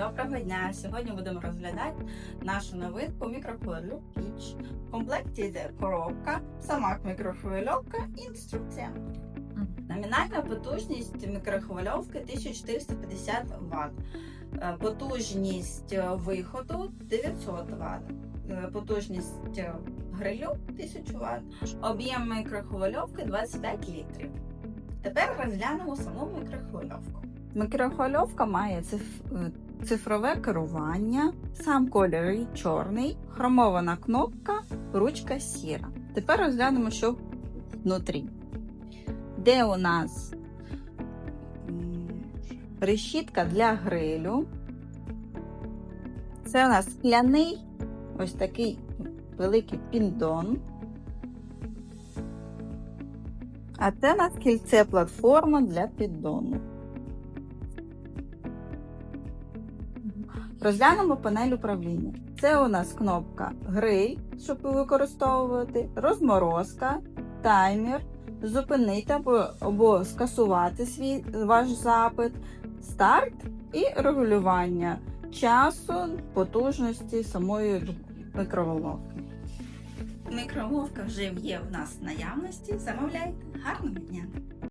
Доброго дня! Сьогодні будемо розглядати нашу новинку мікрохвильовку Піч. В комплекті йде коробка, сама мікрохвильовка і інструкція. Номінальна потужність мікрохвильовки 1450 Вт. Е, Потужність виходу 900 Вт. Е, Потужність грилю 1000 Вт. Об'єм мікрохвильовки 25 літрів. Тепер розглянемо саму мікрохвильовку. Мікрохвильовка має циф- е, цифрове керування, сам колір чорний, хромована кнопка, ручка сіра. Тепер розглянемо, що внутрі. Де у нас решітка для грилю. Це у нас скляний ось такий великий піндон. А це у нас кільце платформа для піддону. Розглянемо панель управління. Це у нас кнопка гриль, щоб використовувати, розморозка, таймер, зупинити або, або скасувати свій ваш запит, старт і регулювання часу, потужності самої мікроволновки. Мікроволновка вже є в нас в наявності. Замовляйте. Гарного дня!